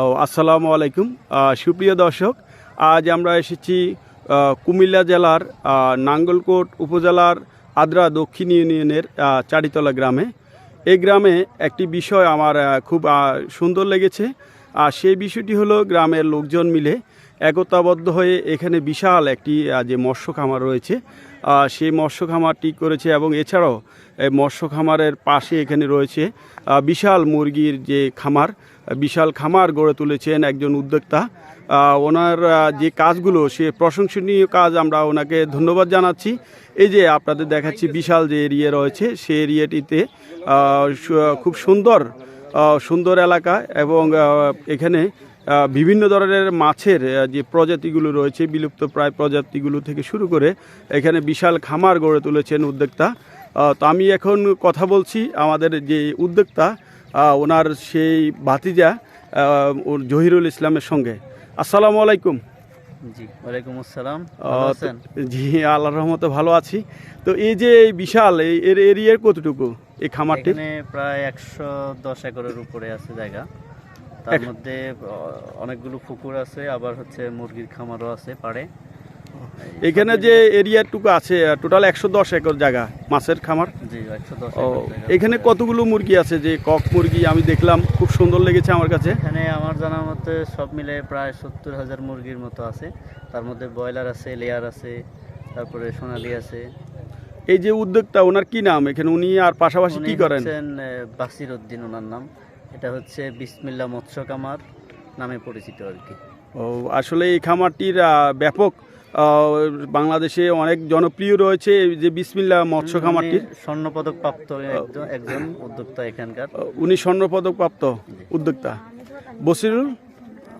ও, আসসালামু আলাইকুম। সুপ্রিয় দর্শক আজ আমরা এসেছি কুমিল্লা জেলার নাঙ্গলকোট উপজেলার আদ্রা দক্ষিণ ইউনিয়নের চারিতলা গ্রামে। এই গ্রামে একটি বিষয় আমার খুব সুন্দর লেগেছে। আর সেই বিষয়টি হলো গ্রামের লোকজন মিলে একতাবদ্ধ হয়ে এখানে বিশাল একটি যে মৎস্য খামার রয়েছে সেই মৎস্য খামারটি করেছে এবং এছাড়াও মৎস্য খামারের পাশে এখানে রয়েছে বিশাল মুরগির যে খামার বিশাল খামার গড়ে তুলেছেন একজন উদ্যোক্তা। ওনার যে কাজগুলো, সে প্রশংসনীয় কাজ আমরা ওনাকে ধন্যবাদ জানাচ্ছি। এই যে আপনাদের দেখাচ্ছি বিশাল যে এরিয়া রয়েছে, সেই এরিয়াটিতে খুব সুন্দর সুন্দর এলাকা এবং এখানে বিভিন্ন ধরনের মাছের যে প্রজাতিগুলো রয়েছে বিলুপ্ত প্রায় প্রজাতিগুলো থেকে শুরু করে এখানে বিশাল খামার গড়ে তুলেছেন উদ্যোক্তা। তো আমি এখন কথা বলছি আমাদের যে উদ্যোক্তা ওনার সেই ভাতিজা জহিরুল ইসলামের সঙ্গে। আসসালামু আলাইকুম। জি ওয়ালাইকুম আসসালাম। জি আল্লাহর রহমতে ভালো আছি। তো এই যে এই বিশাল এই এর এরিয়ার কতটুকু এই খামারটি? প্রায় একশো দশ একরের উপরে আছে জায়গা। তার মধ্যে অনেকগুলো পুকুর আছে আবার হচ্ছে মুরগির খামারও আছে পাড়ে। এখানে যে এরিয়াটুকু আছে টোটাল একশো দশ একর জায়গা মাছের খামার। ও এখানে কতগুলো মুরগি আছে? যে কক মুরগি আমি দেখলাম খুব সুন্দর লেগেছে আমার কাছে। এখানে আমার জানা মতে সব মিলে প্রায় সত্তর হাজার মুরগির মতো আছে। তার মধ্যে ব্রয়লার আছে লেয়ার আছে তারপরে সোনালি আছে। এই যে উদ্যোক্তা ওনার কি নাম? এখানে উনি আর পাশাপাশি কি করেন? বাসির উদ্দিন ওনার নাম। এটা হচ্ছে বিসমিল্লা মৎস্য কামার নামে পরিচিত আর কি। ও আসলে এই খামারটির ব্যাপক বাংলাদেশে অনেক জনপ্রিয় রয়েছে যে বিসমিল্লা মৎস্য খামারটির। স্বর্ণপদক প্রাপ্ত একজন উদ্যোক্তা এখানকার। উনি স্বর্ণপদক প্রাপ্ত উদ্যোক্তা। বসিরুল?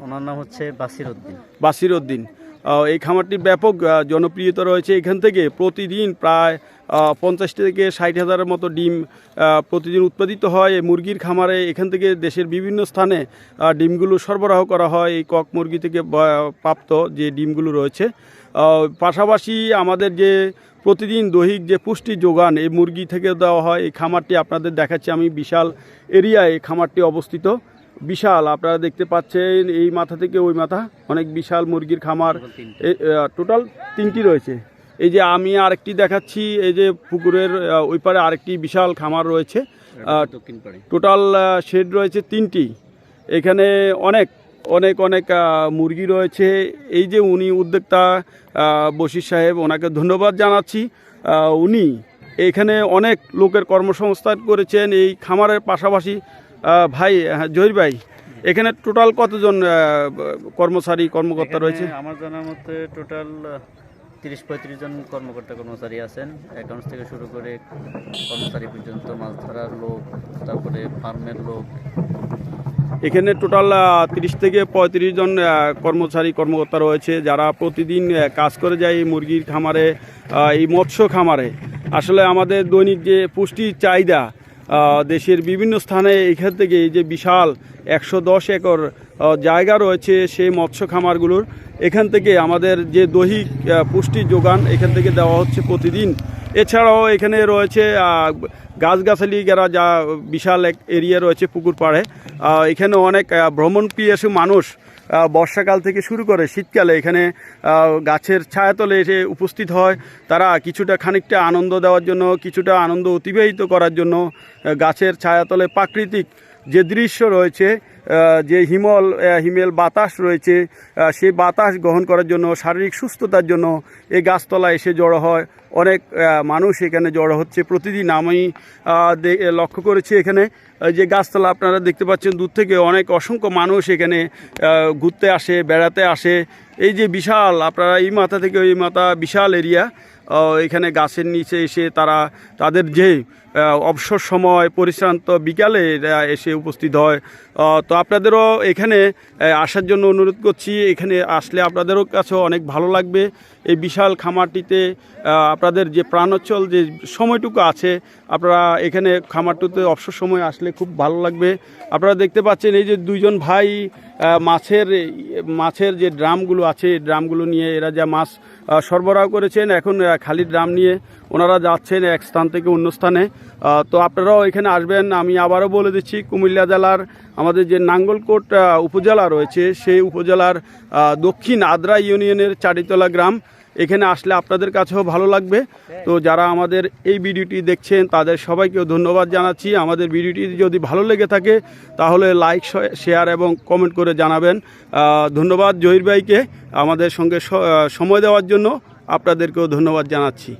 ওনার নাম হচ্ছে বাসির উদ্দিন। বাসির উদ্দিন। এই খামারটি ব্যাপক জনপ্রিয়তা রয়েছে। এখান থেকে প্রতিদিন প্রায় পঞ্চাশ থেকে ষাট হাজারের মতো ডিম প্রতিদিন উৎপাদিত হয়। এই মুরগির খামারে এখান থেকে দেশের বিভিন্ন স্থানে ডিমগুলো সরবরাহ করা হয়। এই কক মুরগি থেকে প্রাপ্ত যে ডিমগুলো রয়েছে পাশাপাশি আমাদের যে প্রতিদিন দৈহিক যে পুষ্টি যোগান, এই মুরগি থেকে দেওয়া হয়। এই খামারটি আপনাদের দেখাচ্ছি। আমি বিশাল এরিয়ায় এই খামারটি অবস্থিত। বিশাল আপনারা দেখতে পাচ্ছেন এই মাথা থেকে ওই মাথা অনেক বিশাল মুরগির খামার। টোটাল তিনটি। রয়েছে। এই যে আমি আরেকটি দেখাচ্ছি এই যে পুকুরের ওই পারে আরেকটি বিশাল খামার রয়েছে। টোটাল শেড রয়েছে তিনটি। এখানে অনেক অনেক অনেক মুরগি রয়েছে। এই যে উনি উদ্যোক্তা বশির সাহেব ওনাকে ধন্যবাদ জানাচ্ছি। উনি এখানে অনেক লোকের কর্মসংস্থান করেছেন। এই খামারের পাশাপাশি ভাই হ্যাঁ, জহির ভাই এখানে টোটাল কতজন কর্মচারী কর্মকর্তা রয়েছে? আমার জানার মতে টোটাল তিরিশ পঁয়ত্রিশ জন কর্মকর্তা কর্মচারী আছেন। অ্যাকাউন্টস থেকে শুরু করে কর্মচারী পর্যন্ত মাছ ধরার লোক তারপরে ফার্মের লোক। এখানে টোটাল তিরিশ থেকে পঁয়ত্রিশ জন কর্মচারী কর্মকর্তা রয়েছে যারা প্রতিদিন কাজ করে যায় এই মুরগির খামারে এই মৎস্য খামারে। আসলে আমাদের দৈনিক যে পুষ্টির চাহিদা দেশের বিভিন্ন স্থানে এখান থেকে এই যে বিশাল একশো দশ একর জায়গা রয়েছে সেই মৎস্য খামারগুলোর। এখান থেকে আমাদের যে দৈহিক আহ, পুষ্টির যোগান এখান থেকে দেওয়া হচ্ছে প্রতিদিন। এছাড়াও এখানে রয়েছে গাছগাছালি যারা যা বিশাল এক এরিয়া রয়েছে পুকুর পাড়ে। এখানে অনেক আহ, ভ্রমণ প্রিয়াসী মানুষ বর্ষাকাল থেকে শুরু করে শীতকালে এখানে গাছের ছায়াতলে এসে উপস্থিত হয়। তারা কিছুটা খানিকটা আনন্দ দেওয়ার জন্য, কিছুটা আনন্দ অতিবাহিত করার জন্য গাছের ছায়াতলে প্রাকৃতিক যে দৃশ্য রয়েছে যে হিমল হিমেল বাতাস রয়েছে সেই বাতাস গ্রহণ করার জন্য, শারীরিক সুস্থতার জন্য এই গাছতলায় এসে জড়ো হয়। অনেক মানুষ এখানে জড়ো হচ্ছে। প্রতিদিন আমি লক্ষ্য করেছি এখানে যে গাছতলা আপনারা দেখতে পাচ্ছেন, দূর থেকে অনেক অসংখ্য মানুষ এখানে ঘুরতে আসে, বেড়াতে আসে। এই যে বিশাল, আপনারা এই মাথা থেকে ওই মাথা বিশাল এরিয়া এখানে গাছের নিচে এসে তারা, তাদের যে অবসর সময়, পরিশ্রান্ত বিকালে এসে উপস্থিত হয়। তো আপনাদেরও এখানে আসার জন্য অনুরোধ করছি। এখানে আসলে আপনাদেরও কাছেও অনেক ভালো লাগবে। এই বিশাল খামারটিতে আপনাদের যে প্রাণোচ্ছল, যে সময়টুকু আছে, আপনারা এখানে খামারটুতে অবসর সময় আসলে খুব ভালো লাগবে। আপনারা দেখতে পাচ্ছেন এই যে দুইজন ভাই মাছের মাছের যে ড্রামগুলো আছে ড্রামগুলো নিয়ে এরা যা মাছ সরবরাহ করেছেন, এখন খালি ড্রাম নিয়ে ওনারা যাচ্ছেন এক স্থান থেকে অন্য স্থানে। তো আপনারাও এখানে আসবেন, আমি আবারও বলে দিচ্ছি, কুমিল্লা জেলার আমাদের যে নাঙ্গলকোট উপজেলা রয়েছে, সেই উপজেলার দক্ষিণ আদ্রা ইউনিয়নের চারিতলা গ্রাম। এখানে আসলে আপনাদের কাছেও ভালো লাগবে। তো যারা আমাদের এই ভিডিওটি দেখছেন, তাদের সবাইকেও ধন্যবাদ জানাচ্ছি। আমাদের ভিডিওটি যদি ভালো লেগে থাকে, তাহলে লাইক শেয়ার এবং কমেন্ট করে জানাবেন। ধন্যবাদ জহির ভাইকে। আমাদের সঙ্গে সময় দেওয়ার জন্য আপনাদেরকেও ধন্যবাদ জানাচ্ছি।